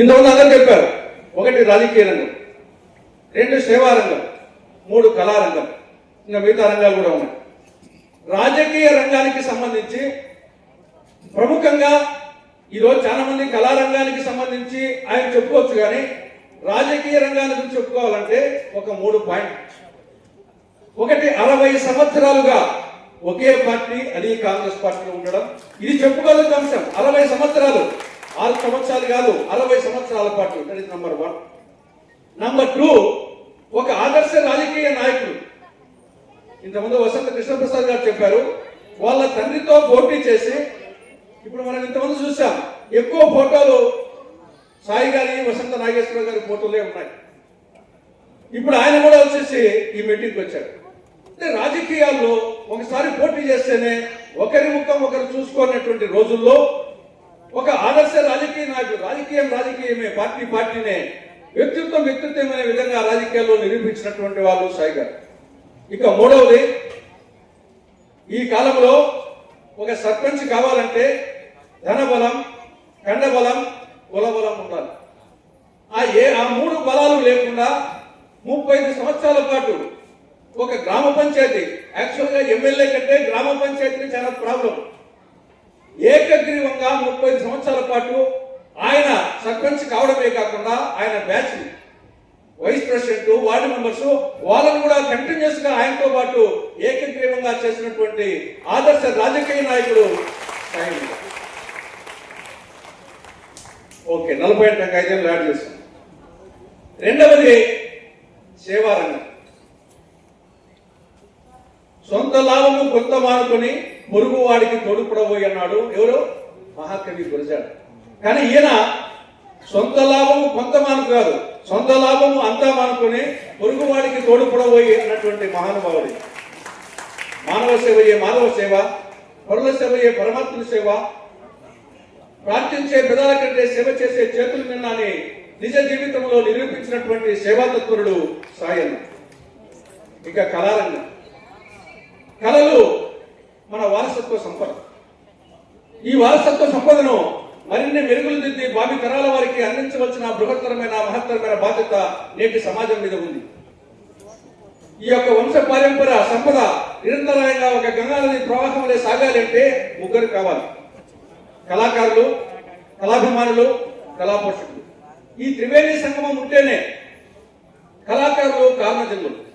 ఇంతకుముందు అందరూ చెప్పారు. ఒకటి రాజకీయ రంగం రెండు సేవారంగం మూడు కళారంగం ఇంకా మిగతా రంగాలు కూడా ఉన్నాయి. రాజకీయ రంగానికి సంబంధించి ప్రముఖంగా ఈరోజు చాలా మంది కళారంగానికి సంబంధించి ఆయన చెప్పుకోవచ్చు కానీ రాజకీయ రంగాన్ని గురించి చెప్పుకోవాలంటే ఒక మూడు పాయింట్. ఒకటి అరవై సంవత్సరాలుగా ఒకే పార్టీ అది కాంగ్రెస్ పార్టీలో ఉండడం. ఇది చెప్పుకోదగ్గ అంశం. అరవై సంవత్సరాలు ఆరు సంవత్సరాలు కాదు అరవై సంవత్సరాల పాటు that is number one. Number two ఒక ఆదర్శ రాజకీయ నాయకుడు. ఇంతకుముందు వసంత కృష్ణప్రసాద్ గారు చెప్పారు వాళ్ళ తండ్రితో పోటీ చేసి ఇప్పుడు మనం ఇంతమంది చూసాం ఎక్కువ ఫోటోలు సాయి గారి వసంత నాగేశ్వర గారి ఫోటోలే ఉన్నాయి. ఇప్పుడు ఆయన కూడా వచ్చేసి ఈ మీటింగ్కి వచ్చారు అంటే రాజకీయాల్లో ఒకసారి పోటీ చేస్తేనే ఒకరి ముఖం ఒకరు చూసుకున్నటువంటి రోజుల్లో ఒక ఆదర్శ రాజకీయ నాయకుడు రాజకీయం రాజకీయమే పార్టీ పార్టీనే వ్యక్తిత్వం వ్యక్తిత్వమైన విధంగా రాజకీయాల్లో నిరూపించినటువంటి వాళ్ళు సాయి గారు. ఇక మూడవది ఈ కాలంలో ఒక సర్పంచ్ కావాలంటే ధనబలం కండబలం కులబలం ఉండాలి. ఆ ఏ ఆ మూడు బలాలు లేకుండా ముప్పై ఐదు సంవత్సరాల పాటు ఒక గ్రామ పంచాయతీ యాక్చువల్గా ఎమ్మెల్యే కంటే గ్రామ పంచాయతీ చాలా ప్రాబ్లం. ఏకగ్రీవంగా ముప్పై సంవత్సరాల పాటు ఆయన సర్పంచ్ కావడమే కాకుండా ఆయన batch vice president ward members వాళ్ళను కూడా కంటిన్యూస్గా ఆయనతో పాటు ఏకగ్రీవంగా చేసినటువంటి ఆదర్శ రాజకీయ నాయకుడు ఓకే నలభై అంటే ఐదేళ్ళు యాడ్ చేశాం. రెండవది సేవారంగం. సొంత లాభము కొంత మానుకొని పొరుగు వాడికి తోడుపడబోయి అన్నాడు ఎవరు? మహాకవి గురజాడు. కానీ ఈయన సొంత లాభము కొంత మాను కాదు సొంత లాభము అంతా మానుకొని పొరుగు వాడికి తోడుపడబోయి అన్నటువంటి మహానుభావుడు. మానవ సేవయే మానవ సేవ పరుల సేవయే పరమాత్మ సేవ ప్రార్థించే పెదాల కంటే సేవ చేసే చేతులు నిన్నని నిజ జీవితంలో నిరూపించినటువంటి సేవాతత్వరుడు సాయన్న. ఇక కళారంగం. కళలు మన వారసత్వ సంపద. ఈ వారసత్వ సంపదను మరిన్ని మెరుగులు దిద్ది భావి తరాల వారికి అందించవలసిన బృహత్తరమైన మహత్తరమైన బాధ్యత నేటి సమాజం మీద ఉంది. ఈ యొక్క వంశ పారంపర సంపద నిరంతరాయంగా ఒక గంగా నది ప్రవాహం వలె సాగాలి అంటే ముగ్గురు కావాలి. కళాకారులు కళాభిమానులు కళాపోషకులు. ఈ త్రివేణి సంగమం ఉంటేనే కళాకారులు కారణజన్ములు.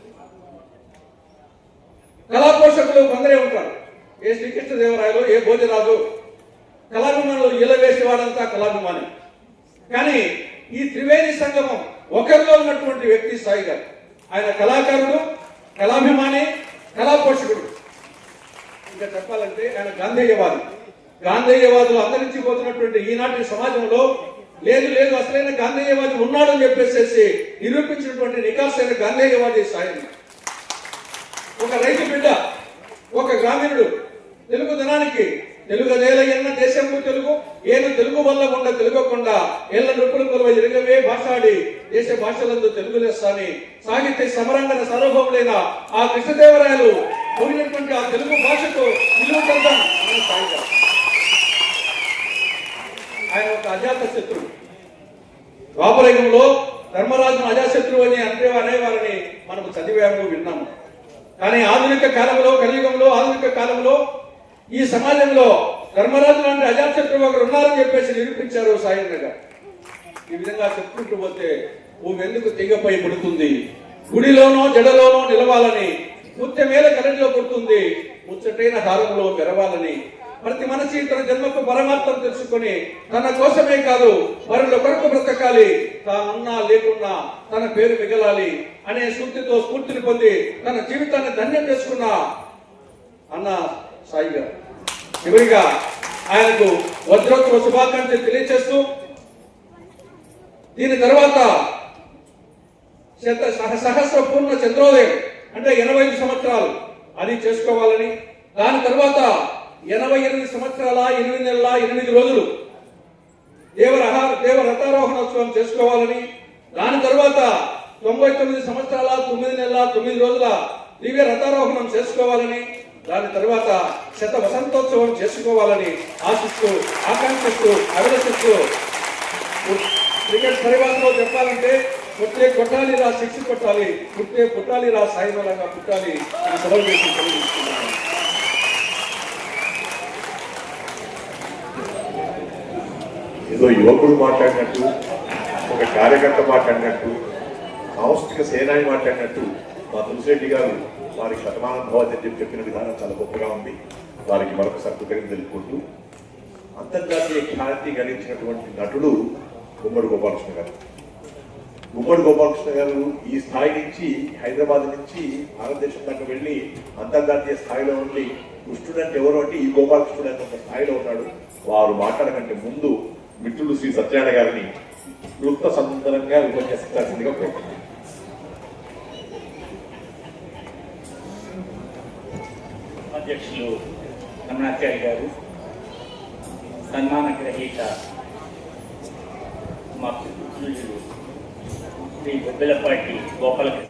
కళాపోషకులు కొందరే ఉంటారు. ఏ శ్రీకృష్ణదేవరాయలు ఏ భోజరాజు కళాభిమానులు ఇలా వేసేవాడంతా కళాభిమాని. కానీ ఈ త్రివేణి సంగమం ఒకరిలో ఉన్నటువంటి వ్యక్తి సాయి గారు. ఆయన కళాకారుడు కళాభిమాని కళాపోషకుడు. ఇంకా చెప్పాలంటే ఆయన గాంధేయవాది. గాంధేయవాదులు అంతరించిపోతున్నటువంటి ఈనాటి సమాజంలో లేదు లేదు అసలైన గాంధేయవాది ఉన్నాడని చెప్పేసి నిరూపించినటువంటి నికాసైన గాంధేయవాది సాయం. ఒక రైతు బిడ్డ ఒక గ్రామీణుడు తెలుగు ధనానికి తెలుగు నేల ఎన్న దేశంలో తెలుగు ఏను తెలుగు వల్ల ఉండ తెలుగకుండా ఏళ్ళ నొప్పులు కొలవ ఎరగవే భాషాడి దేశ భాషలందు తెలుగు లేస్తాని. సాహిత్య సమరంగన సార్వభౌములైన ఆ కృష్ణదేవరాయలు కూడినటువంటి ఆ తెలుగు భాషకు విలువ ఆయన ఒక అజాత శత్రువు. ద్వాపరయుగంలో ధర్మరాజును అజాశత్రువు అని అంటే అనేవారని మనము చదివాము విన్నాము. కానీ ఆధునిక కాలంలో కలియుగంలో ఆధునిక కాలంలో ఈ సమాజంలో ధర్మరాజు లాంటి అజాశత్రువు ఒకరు ఉన్నారని చెప్పేసి నిరూపించారు సాయంత్ర గారు. ఈ విధంగా చెప్పుకుంటూ పోతే ఎందుకు తెగపై పడుతుంది? గుడిలోనో జడలోనో నిలవాలని ముత్యమేల కరెంట్లో కొడుతుంది ముచ్చటైన హారంలో పెరవాలని ప్రతి మనిషి తన జన్మకు పరమార్థం తెలుసుకొని తన కోసమే కాదు మరొక కొరకు బ్రతకాలి తానున్నా లేకున్నా తన పేరు మిగలాలి అనే స్ఫూర్తితో స్ఫూర్తిని పొంది తన జీవితాన్ని ధన్యం చేసుకున్న అన్న సాయి గారు చివరిగా ఆయనకు వజ్రోత్సవ శుభాకాంక్షలు తెలియజేస్తూ దీని తర్వాత సహ సహస్ర పూర్ణ చంద్రోదయం అంటే ఎనభై ఐదు సంవత్సరాలు అది చేసుకోవాలని దాని తర్వాత ఎనభై ఎనిమిది సంవత్సరాల ఎనిమిది నెలల ఎనిమిది రోజులు దేవరహ దేవ రథారోహణోత్సవం చేసుకోవాలని దాని తర్వాత తొంభై తొమ్మిది సంవత్సరాల తొమ్మిది నెలల తొమ్మిది రోజుల దివ్య రథారోహణం చేసుకోవాలని దాని తర్వాత శత వసంతోత్సవం చేసుకోవాలని ఆశిస్తూ ఆకాంక్షిస్తూ అభిలషిస్తూ క్రికెట్ పరిభాషలో చెప్పాలంటే కొట్టే కొట్టాలి రా శిక్ష కొట్టాలి పుట్టే పుట్టాలి రా సాయిబలంగా పుట్టాలి అని సెలవు చేసి ఏదో యువకుడు మాట్లాడినట్టు ఒక కార్యకర్త మాట్లాడినట్టు సాంస్కృతిక సేనాని మాట్లాడినట్టు మా తులసిరెడ్డి గారు వారికి శతమానం భవతి అని చెప్పి చెప్పిన విధానం చాలా గొప్పగా ఉంది. వారికి మరొకసారి కృతజ్ఞత తెలుపుకుంటూ అంతర్జాతీయ ఖ్యాతి గడించినటువంటి నటుడు గుమ్మడి గోపాలకృష్ణ గారు. గుమ్మడి గోపాలకృష్ణ గారు ఈ స్థాయి నుంచి హైదరాబాద్ నుంచి భారతదేశం దాకా వెళ్ళి అంతర్జాతీయ స్థాయిలో ఉండి కృష్ణుడు అంటే ఎవరు అంటే ఈ గోపాలకృష్ణుడు అనే ఒక స్థాయిలో ఉన్నాడు. వారు మాట్లాడకంటే ముందు మిత్రుడు శ్రీ సత్యనారాయణ గారిని క్లుప్త సంతరంగా ఉపన్యసించాల్సిందిగా కోరుతున్నాను. అధ్యక్షులు రమణాచారి గారు సన్మాన గ్రహీత మా మిత్రులు శ్రీ బొబ్బిలపాటి గోపాలకృష్ణ